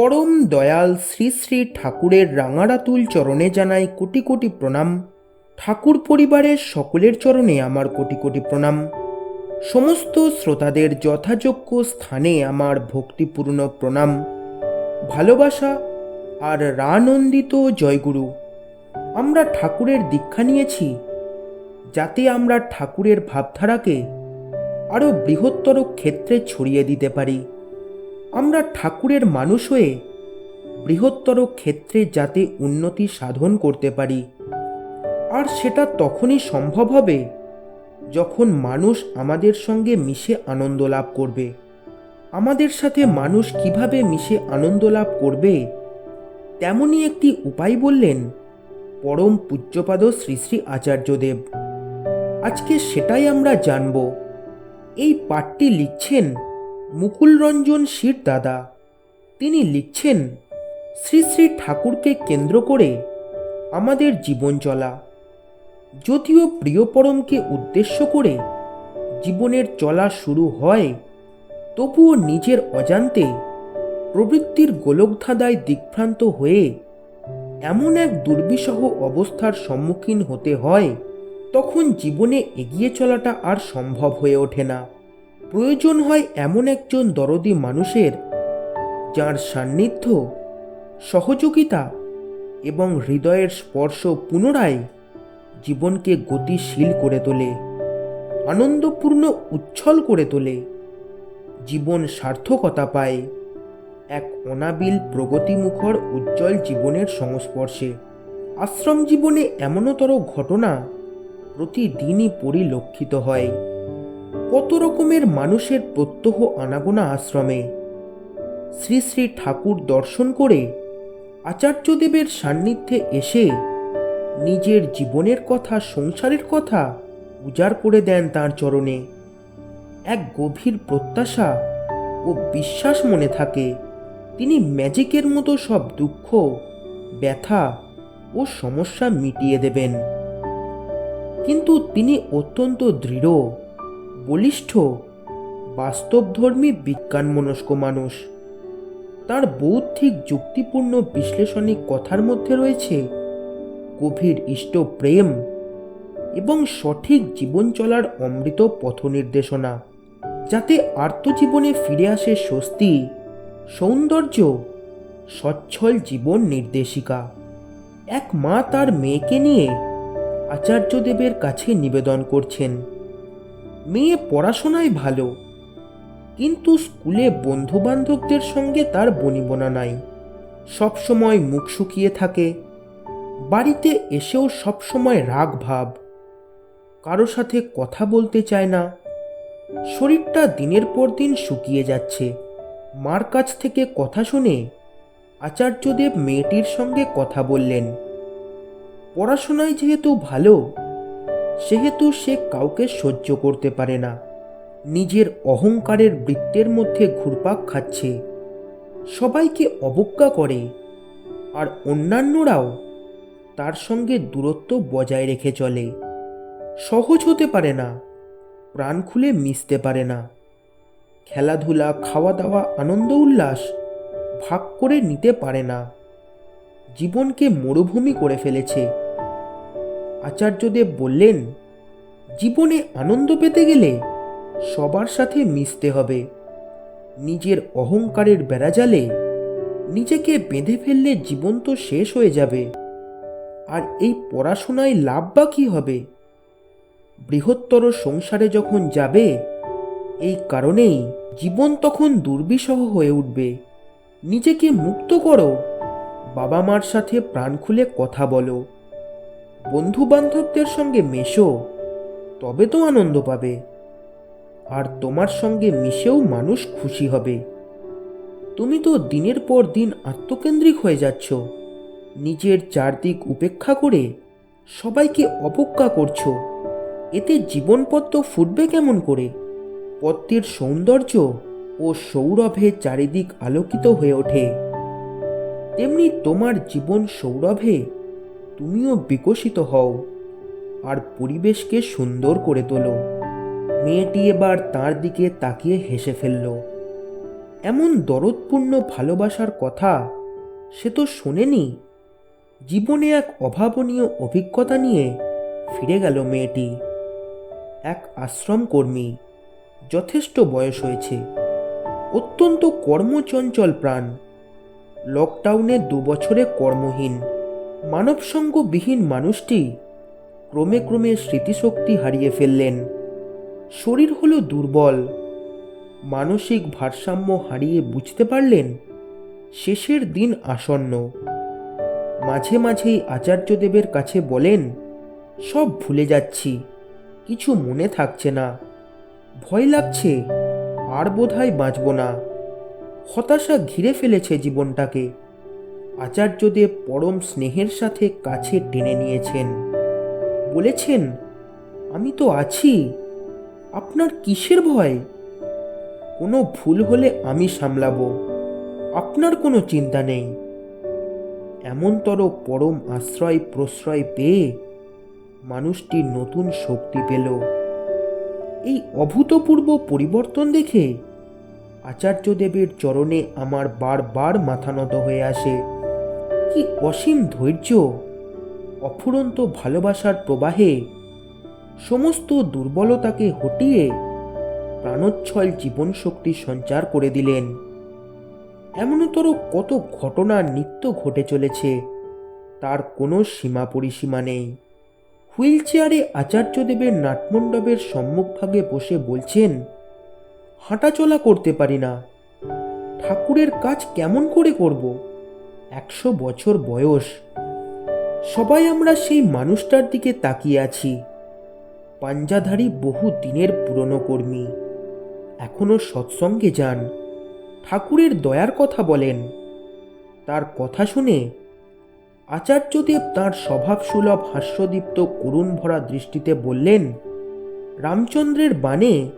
পরম দয়াল শ্রী শ্রী ঠাকুরের রাঙারাতুল চরণে জানাই কোটি কোটি প্রণাম। ঠাকুর পরিবারের সকলের চরণে আমার কোটি কোটি প্রণাম। সমস্ত শ্রোতাদের যথাযোগ্য স্থানে আমার ভক্তিপূর্ণ প্রণাম। ভালোবাসা আর রানন্দিত জয়গুরু, আমরা ঠাকুরের দীক্ষা নিয়েছি, যাতে আমরা ঠাকুরের ভাবধারাকে আরও বৃহত্তর ক্ষেত্রে ছড়িয়ে দিতে পারি। আমরা ঠাকুরের মানুষ হয়ে বৃহত্তর ক্ষেত্রে যাতে উন্নতি সাধন করতে পারি। আর সেটা তখনই সম্ভব হবে যখন মানুষ আমাদের সঙ্গে মিশে আনন্দ লাভ করবে। আমাদের সাথে মানুষ কীভাবে মিশে আনন্দ লাভ করবে, তেমনই একটি উপায় বললেন পরম পূজ্যপাদ শ্রী শ্রী আচার্যদেব। আজকে সেটাই আমরা জানব। এই পাঠটি লিখছেন মুকুল রঞ্জন শির দাদা। তিনি লিখছেন, শ্রী শ্রী ঠাকুরকে কেন্দ্র করে আমাদের জীবন চলা। যদিও প্রিয় পরমকে উদ্দেশ্য করে জীবনের চলা শুরু হয়, তবুও নিজের অজান্তে প্রবৃত্তির গোলকধাঁধায় দিগ্ভ্রান্ত হয়ে এমন এক দুর্বিষহ অবস্থার সম্মুখীন হতে হয়, তখন জীবনে এগিয়ে চলাটা আর সম্ভব হয়ে ওঠে না। প্রয়োজন হয় এমন একজন দরদি মানুষের, যার সান্নিধ্য, সহযোগিতা এবং হৃদয়ের স্পর্শ পুনরায় জীবনকে গতিশীল করে তোলে, আনন্দপূর্ণ উচ্ছল করে তোলে, জীবন সার্থকতা পায়, এক অনাবিল প্রগতিমুখর উজ্জ্বল জীবনের সংস্পর্শে। আশ্রম জীবনে এমনতর ঘটনা প্রতিদিনই পরিলক্ষিত হয়। কত রকমের মানুষের প্রত্যহ আনাগোনা আশ্রমে। শ্রী শ্রী ঠাকুর দর্শন করে আচার্যদেবের সান্নিধ্যে এসে নিজের জীবনের কথা, সংসারের কথা উজাড় করে দেন তার চরণে। এক গভীর প্রত্যাশা ও বিশ্বাস মনে থাকে। তিনি ম্যাজিকের মতো সব দুঃখ, ব্যথা ও সমস্যা মিটিয়ে দেবেন। কিন্তু তিনি অত্যন্ত দৃঢ় বলিষ্ঠ, বাস্তবধর্মী বিজ্ঞানমনস্ক মানুষ। তার বৌদ্ধিক যুক্তিপূর্ণ বিশ্লেষণিক কথার মধ্যে রয়েছে, গভীর ইষ্ট প্রেম এবং সঠিক জীবন চলার অমৃত পথ নির্দেশনা, যাতে আত্মজীবনে ফিরে আসে স্বস্তি, সৌন্দর্য, সচ্ছল জীবন নির্দেশিকা। এক মা তার মেয়েকে নিয়ে আচার্যদেবের কাছে নিবেদন করছেন। মেয়ে পড়াশোনায় ভালো। কিন্তু স্কুলে বন্ধুবান্ধবদের সঙ্গে তার বনিবনা নাই। সবসময় মুখ শুকিয়ে থাকে। বাড়িতে এসেও সবসময় রাগ ভাব কারও সাথে কথা বলতে চায় না। শরীরটা দিনের পর দিন শুকিয়ে যাচ্ছে। মার কাছ থেকে কথা শুনে আচার্যদেব মেয়েটির সঙ্গে কথা বললেন, পড়াশোনায় যেহেতু ভালো সেহেতু সে কাউকে সহ্য করতে পারে না। নিজের অহংকারের বৃত্তের মধ্যে ঘুরপাক খাচ্ছে। সবাইকে অবজ্ঞা করে। আর অন্যান্যরাও তার সঙ্গে দূরত্ব বজায় রেখে চলে। সহজ হতে পারে না। প্রাণ খুলে মিশতে পারে না। খেলাধুলা খাওয়া দাওয়া আনন্দ, উল্লাস ভাগ করে নিতে পারে না। জীবনকে মরুভূমি করে ফেলেছে। আচার্যদেব বললেন, জীবনে আনন্দ পেতে গেলে সবার সাথে মিশতে হবে। নিজের অহংকারের বেড়াজালে নিজেকে বেঁধে ফেললে জীবন তো শেষ হয়ে যাবে। আর এই পড়াশোনায় লাভ বা কী হবে? বৃহত্তর সংসারে যখন যাবে, এই কারণেই জীবন তখন দুর্বিষহ হয়ে উঠবে। নিজেকে মুক্ত করো, বাবা মার সাথে প্রাণ খুলে কথা বলো। বন্ধু বান্ধবদের সঙ্গে মেশো, তবে তো আনন্দ পাবে। আর তোমার সঙ্গে মিশেও মানুষ খুশি হবে। তুমি তো দিনের পর দিন আত্মকেন্দ্রিক হয়ে যাচ্ছ। নিজের চারদিক উপেক্ষা করে সবাইকে অবজ্ঞা করছ। এতে জীবনপত্র ফুটবে কেমন করে? পদ্মের সৌন্দর্য ও সৌরভে চারিদিক আলোকিত হয়ে ওঠে। তেমনি তোমার জীবন সৌরভে তুমিও বিকশিত হও আর পরিবেশকে সুন্দর করে তোলো। মেয়েটি এবার তার দিকে তাকিয়ে হেসে ফেলল। এমন দরদপূর্ণ ভালোবাসার কথা সে তো শোনেনি। জীবনে এক অভাবনীয় অভিজ্ঞতা নিয়ে ফিরে গেল মেয়েটি। এক আশ্রম কর্মী, যথেষ্ট বয়স হয়েছে। অত্যন্ত কর্মচঞ্চল প্রাণ। লকডাউনে দু বছরে কর্মহীন। মানবসঙ্গবিহীন মানুষটি ক্রমে ক্রমে স্মৃতিশক্তি হারিয়ে ফেললেন। শরীর হলো দুর্বল। মানসিক ভারসাম্য হারিয়ে বুঝতে পারলেন, শেষের দিন আসন্ন। মাঝে মাঝেই আচার্যদেবের কাছে বলেন, সব ভুলে যাচ্ছি, কিছু মনে থাকছে না। ভয় লাগছে, আর বোধহয় বাঁচব না। হতাশা ঘিরে ফেলেছে জীবনটাকে। আচার্যদেব পরম স্নেহের সাথে কাছে টেনে নিয়েছেন। বলেছেন, আমি তো আছি, আপনার কিসের ভয়? কোনো ভুল হলে আমি সামলাবো, আপনার কোনো চিন্তা নেই। এমনতর পরম আশ্রয় প্রশ্রয় পেয়ে মানুষটি নতুন শক্তি পেল। এই অভূতপূর্ব পরিবর্তন দেখে আচার্যদেবের চরণে আমার বারবার মাথা নত হয়ে আসে। কি অসীম ধৈর্য, অফুরন্ত ভালোবাসার প্রবাহে সমস্ত দুর্বলতাকে হটিয়ে প্রাণোচ্ছল জীবন শক্তি সঞ্চার করে দিলেন। এমনতর কত ঘটনা নিত্য ঘটে চলেছে, তার কোনো সীমা পরিসীমা নেই। হুইল চেয়ারে আচার্যদেবের নাটমণ্ডপের সম্মুখভাগে বসে বলছেন, হাঁটাচলা করতে পারি না। ঠাকুরের কাজ কেমন করে করব? একশো বছর বয়স। সবাই আমরা সেই মানুষটার দিকে তাকিয়ে আছি। পাঞ্জাধারী বহু দিনের পুরনো কর্মী। এখনও সৎসঙ্গে যান। ঠাকুরের দয়ার কথা বলেন। তার কথা শুনে আচার্যদেব তাঁর স্বভাবসুলভ হাস্যদীপ্ত করুণ ভরা দৃষ্টিতে বললেন, রামচন্দ্রের বাণে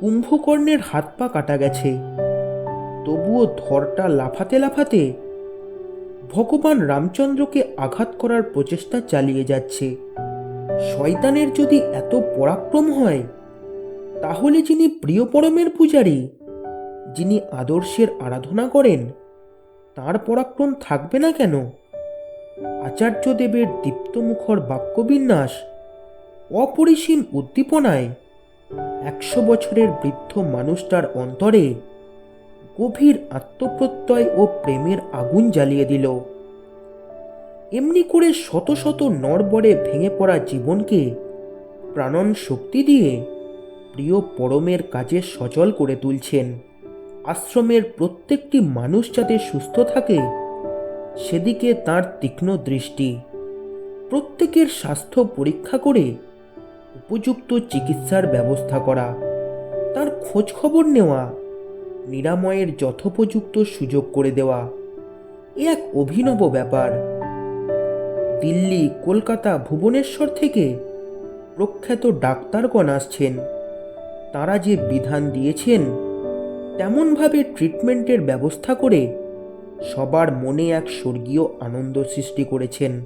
কুম্ভকর্ণের হাত পা কাটা গেছে। তবুও ধরটা লাফাতে লাফাতে ভগবান রামচন্দ্রকে আঘাত করার প্রচেষ্টা চালিয়ে যাচ্ছে। শয়তানের যদি এত পরাক্রম হয়, তাহলে যিনি প্রিয় পরমের পূজারী, যিনি আদর্শের আরাধনা করেন, তার পরাক্রম থাকবে না কেন? আচার্যদেবের দীপ্তমুখর বাক্যবিন্যাস অপরিসীম উদ্দীপনায় একশো বছরের বৃদ্ধ মানুষটার অন্তরে গভীর আত্মপ্রত্যয় ও প্রেমের আগুন জ্বালিয়ে দিল। এমনি করে শত শত নড়বড়ে ভেঙে পড়া জীবনকে প্রাণন শক্তি দিয়ে প্রিয় পরমের কাজে সচল করে তুলছেন। আশ্রমের প্রত্যেকটি মানুষ যাতে সুস্থ থাকে, সেদিকে তার তীক্ষ্ণ দৃষ্টি। প্রত্যেকের স্বাস্থ্য পরীক্ষা করে উপযুক্ত চিকিৎসার ব্যবস্থা করা, তার খোঁজ খবর নেওয়া নিরাময়ের যথোপযুক্ত সুযোগ করে দেওয়া। এ এক অভিনব ব্যাপার। দিল্লি, কলকাতা, ভুবনেশ্বর থেকে প্রখ্যাত ডাক্তারগণ আসছেন। তারা যে বিধান দিয়েছেন, তেমনভাবে ট্রিটমেন্টের ব্যবস্থা করে সবার মনে এক স্বর্গীয় আনন্দ সৃষ্টি করেছেন।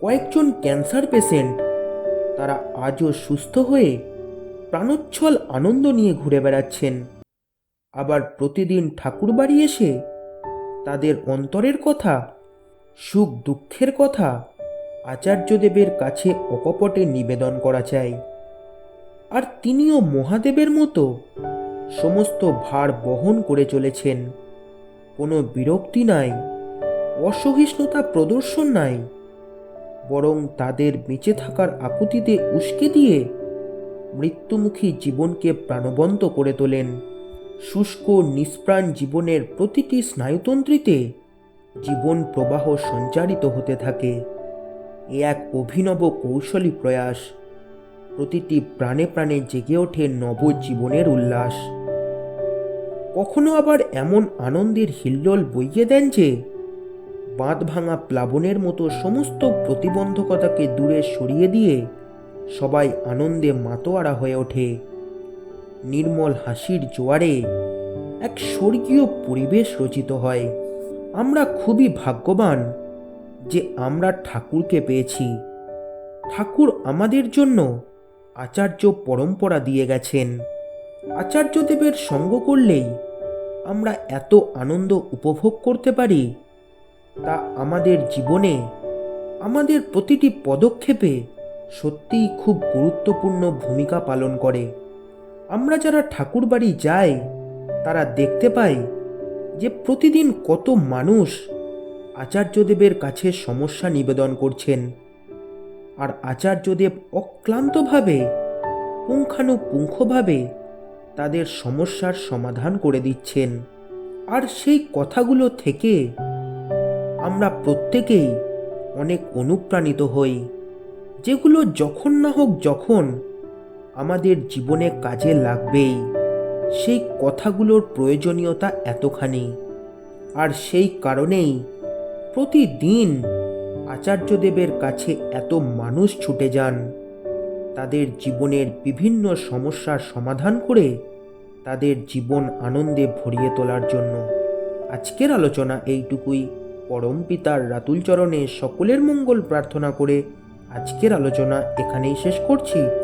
কয়েকজন ক্যান্সার পেশেন্ট তারা আজও সুস্থ হয়ে প্রাণোচ্ছল আনন্দ নিয়ে ঘুরে বেড়াচ্ছেন। আবার প্রতিদিন ঠাকুর বাড়ি এসে তাদের অন্তরের কথা, সুখ দুঃখের কথা আচার্যদেবের কাছে অকপটে নিবেদন করা চাই। আর তিনিও মহাদেবের মতো সমস্ত ভার বহন করে চলেছেন। কোনো বিরক্তি নাই, অসহিষ্ণুতা প্রদর্শন নাই, বরং তাদের বেঁচে থাকার আকুতিতে উস্কে দিয়ে মৃত্যুমুখী জীবনকে প্রাণবন্ত করে তোলেন। শুষ্ক নিষ্প্রাণ জীবনের প্রতিটি স্নায়ুতন্ত্রীতে জীবন প্রবাহ সঞ্চারিত হতে থাকে। এ এক অভিনব কৌশলী প্রয়াস। প্রতিটি প্রাণে প্রাণে জেগে ওঠে নবজীবনের উল্লাস। কখনো আবার এমন আনন্দের হিল্লোল বইয়ে দেন যে বাঁধ ভাঙা প্লাবনের মতো সমস্ত প্রতিবন্ধকতাকে দূরে সরিয়ে দিয়ে সবাই আনন্দে মাতোয়ারা হয়ে ওঠে। নির্মল হাসির জোয়ারে এক স্বর্গীয় পরিবেশ রচিত হয়। আমরা খুবই ভাগ্যবান যে আমরা ঠাকুরকে পেয়েছি। ঠাকুর আমাদের জন্য আচার্য পরম্পরা দিয়ে গেছেন। আচার্যদেবের সঙ্গ করলেই আমরা এত আনন্দ উপভোগ করতে পারি, তা আমাদের জীবনে আমাদের প্রতিটি পদক্ষেপে সত্যিই খুব গুরুত্বপূর্ণ ভূমিকা পালন করে। আমরা যারা ঠাকুর বাড়ি যাই, তারা দেখতে পাই যে প্রতিদিন কত মানুষ আচার্যদেবের কাছে সমস্যা নিবেদন করছেন। আর আচার্যদেব অক্লান্তভাবে, পুঙ্খানুপুঙ্খভাবে তাদের সমস্যার সমাধান করে দিচ্ছেন। আর সেই কথাগুলো থেকে আমরা প্রত্যেকেই অনেক অনুপ্রাণিত হই। যেগুলো যখন না হোক যখন আমাদের জীবনে কাজে লাগবেই। সেই কথাগুলোর প্রয়োজনীয়তা এতখানি। আর সেই কারণেই প্রতিদিন আচার্যদেবের কাছে এত মানুষ ছুটে যান। তাদের জীবনের বিভিন্ন সমস্যার সমাধান করে তাদের জীবন আনন্দে ভরিয়ে তোলার জন্য। আজকের আলোচনা এইটুকুই। পরম পিতার রাতুল চরণে সকলের মঙ্গল প্রার্থনা করে আজকের আলোচনা এখানেই শেষ করছি।